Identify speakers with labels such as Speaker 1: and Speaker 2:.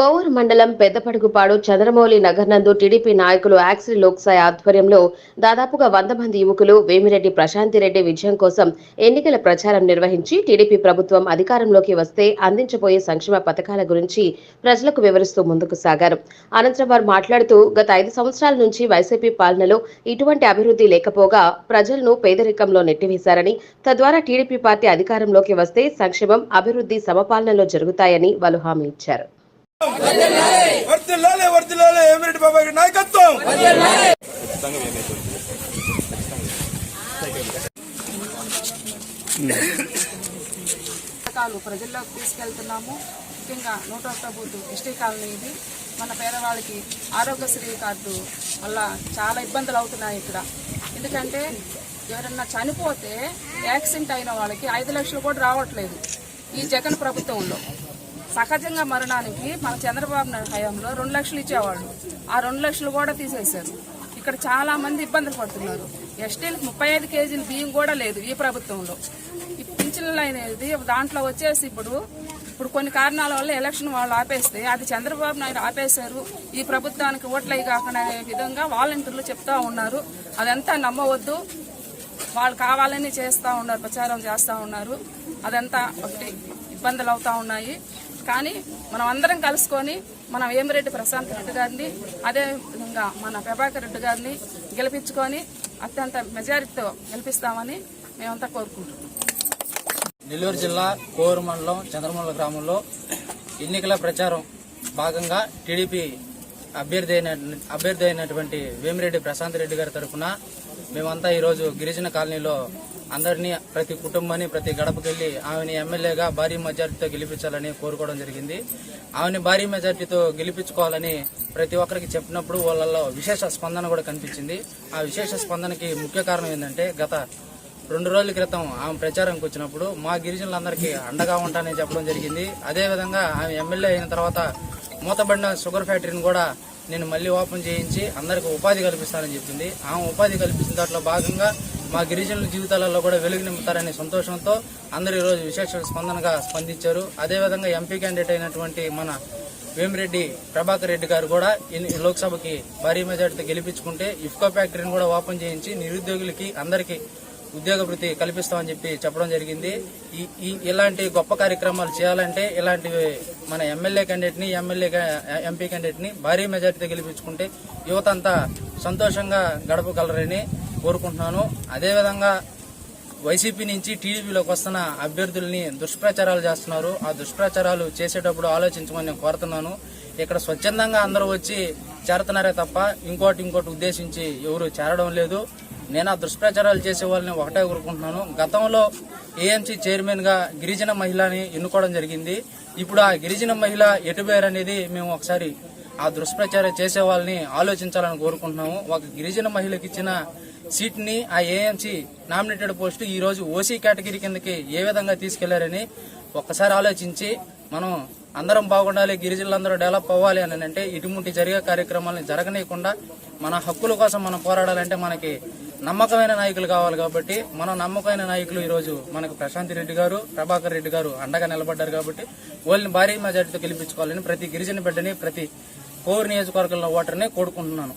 Speaker 1: కోవూరు మండలం పెద్దపడుగుపాడు చంద్రమౌళి నగర్ నందు టీడీపీ నాయకులు యాక్సిల్ లోక్సాయ్ ఆధ్వర్యంలో దాదాపుగా వంద మంది యువకులు వేమిరెడ్డి ప్రశాంతిరెడ్డి విజయం కోసం ఎన్నికల ప్రచారం నిర్వహించి టీడీపీ ప్రభుత్వం అధికారంలోకి వస్తే అందించబోయే సంక్షేమ పథకాల గురించి ప్రజలకు వివరిస్తూ ముందుకు సాగారు. అనంతరం వారు మాట్లాడుతూ గత ఐదు సంవత్సరాల నుంచి వైసీపీ పాలనలో ఇటువంటి అభివృద్ధి లేకపోగా ప్రజలను పేదరికంలో నెట్టివేశారని తద్వారా టీడీపీ పార్టీ అధికారంలోకి వస్తే సంక్షేమం అభివృద్ధి సమపాలనలో జరుగుతాయని వాళ్ళు హామీ ఇచ్చారు.
Speaker 2: వర్తిల్లాలే వర్తిల్లాలే ఏమిరెడ్డి బాబాయ్ నాయకత్వం?
Speaker 3: పథకాలు ప్రజల్లోకి తీసుకెళ్తున్నాము. ముఖ్యంగా నూట ఒక్క బూత్ ఎస్టీ కాలనీ ఇది. మన పేదవాళ్ళకి ఆరోగ్యశ్రీ కార్డు వల్ల చాలా ఇబ్బందులు అవుతున్నాయి ఇక్కడ. ఎందుకంటే ఎవరన్నా చనిపోతే యాక్సిడెంట్ అయిన వాళ్ళకి ఐదు లక్షలు కూడా రావట్లేదు ఈ జగన్ ప్రభుత్వంలో. సహజంగా మరణానికి మన చంద్రబాబు నాయుడు హయాంలో రెండు లక్షలు ఇచ్చేవాళ్ళు. ఆ రెండు లక్షలు కూడా తీసేశారు. ఇక్కడ చాలా మంది ఇబ్బందులు పడుతున్నారు. ఎస్టీలకు ముప్పై ఐదు కేజీలు బియ్యం కూడా లేదు ఈ ప్రభుత్వంలో. ఈ పింఛన్లు అనేది దాంట్లో వచ్చేసి ఇప్పుడు ఇప్పుడు కొన్ని కారణాల వల్ల ఎలక్షన్ వాళ్ళు ఆపేస్తే అది చంద్రబాబు నాయుడు ఆపేశారు. ఈ ప్రభుత్వానికి ఓట్లయి కాకుండా విధంగా వాలంటీర్లు చెప్తా ఉన్నారు. అదంతా నమ్మవద్దు. వాళ్ళు కావాలని చేస్తూ ఉన్నారు ప్రచారం చేస్తూ ఉన్నారు. అదంతా ఒకటి. ఇబ్బందులు అవుతా ఉన్నాయి. కానీ మనం అందరం కలుసుకొని మనం వేమిరెడ్డి ప్రశాంత్ రెడ్డి గారిని అదేవిధంగా మన ప్రభాకర్ రెడ్డి గారిని గెలిపించుకొని అత్యంత మెజారిటీతో గెలిపిస్తామని మేమంతా కోరుకుంటున్నాం.
Speaker 4: నెల్లూరు జిల్లా కోరు మండలం చంద్రమూల గ్రామంలో ఎన్నికల ప్రచారం భాగంగా టీడీపీ అభ్యర్థి అయిన అభ్యర్థి అయినటువంటి వేమిరెడ్డి ప్రశాంత్ రెడ్డి గారి తరఫున మేమంతా ఈరోజు గిరిజన కాలనీలో అందరినీ ప్రతి కుటుంబాన్ని ప్రతి గడపకెళ్ళి ఆమెని ఎమ్మెల్యేగా భారీ మెజార్టీతో గెలిపించాలని కోరుకోవడం జరిగింది. ఆమెని భారీ మెజార్టీతో గెలిపించుకోవాలని ప్రతి ఒక్కరికి చెప్పినప్పుడు వాళ్ళల్లో విశేష స్పందన కూడా కనిపించింది. ఆ విశేష స్పందనకి ముఖ్య కారణం ఏంటంటే గత రెండు రోజుల క్రితం ఆమె ప్రచారంకి వచ్చినప్పుడు మా గిరిజనులందరికీ అండగా ఉంటానని చెప్పడం జరిగింది. అదేవిధంగా ఆమె ఎమ్మెల్యే అయిన తర్వాత మూతబడిన షుగర్ ఫ్యాక్టరీని కూడా నేను మళ్ళీ ఓపెన్ చేయించి అందరికి ఉపాధి కల్పిస్తానని చెప్పింది. ఆమె ఉపాధి కల్పించిన దాంట్లో భాగంగా మా గిరిజనుల జీవితాలలో కూడా వెలుగు నింపుతారనే సంతోషంతో అందరూ ఈరోజు విశేష స్పందనగా స్పందించారు. అదేవిధంగా ఎంపీ క్యాండిడేట్ అయినటువంటి మన వేమిరెడ్డి ప్రభాకర్ రెడ్డి గారు కూడా లోక్సభకి భారీ మెజార్టీతో గెలిపించుకుంటే ఇఫ్కో ఫ్యాక్టరీని కూడా ఓపెన్ చేయించి నిరుద్యోగులకి అందరికీ ఉద్యోగ వృత్తి కల్పిస్తామని చెప్పి చెప్పడం జరిగింది. ఈ ఈ ఇలాంటి గొప్ప కార్యక్రమాలు చేయాలంటే ఇలాంటివి మన ఎమ్మెల్యే క్యాండిడేట్ని ఎమ్మెల్యే ఎంపీ క్యాండిడేట్ని భారీ మెజార్టీతో గెలిపించుకుంటే యువత అంతా సంతోషంగా గడపగలరని కోరుకుంటున్నాను. అదేవిధంగా వైసీపీ నుంచి టీడీపీలోకి వస్తున్న అభ్యర్థుల్ని దుష్ప్రచారాలు చేస్తున్నారు. ఆ దుష్ప్రచారాలు చేసేటప్పుడు ఆలోచించమని నేను కోరుతున్నాను. ఇక్కడ స్వచ్ఛందంగా అందరూ వచ్చి చేరుతున్నారే తప్ప ఇంకోటి ఇంకోటి ఉద్దేశించి ఎవరు చేరడం లేదు. నేను ఆ దుష్ప్రచారాలు చేసే వాళ్ళని ఒకటే కోరుకుంటున్నాను. గతంలో ఏఎంసీ చైర్మన్గా గిరిజన మహిళని ఎన్నుకోవడం జరిగింది. ఇప్పుడు ఆ గిరిజన మహిళ ఎటుబేర్ అనేది మేము ఒకసారి ఆ దుష్ప్రచారం చేసే వాళ్ళని ఆలోచించాలని కోరుకుంటున్నాము. ఒక గిరిజన మహిళకి ఇచ్చిన సీట్ని ఆ ఏఎంసీ నామినేటెడ్ పోస్టు ఈరోజు ఓసీ కేటగిరీ కిందకి ఏ విధంగా తీసుకెళ్ళారని ఒక్కసారి ఆలోచించి మనం అందరం బాగుండాలి గిరిజనులందరూ డెవలప్ అవ్వాలి అని అంటే ఇటువంటి జరిగే కార్యక్రమాలను జరగనీయకుండా మన హక్కుల కోసం మనం పోరాడాలంటే మనకి నమ్మకమైన నాయకులు కావాలి కాబట్టి మన నమ్మకమైన నాయకులు ఈరోజు మనకు ప్రశాంత్ రెడ్డి గారు ప్రభాకర్ రెడ్డి గారు అండగా నిలబడ్డారు కాబట్టి వాళ్ళని భారీ మెజార్టీతో గెలిపించుకోవాలని ప్రతి గిరిజన బిడ్డని ప్రతి కోర్ నియోజకవర్గంలో ఓటర్ని కోరుకుంటున్నాను.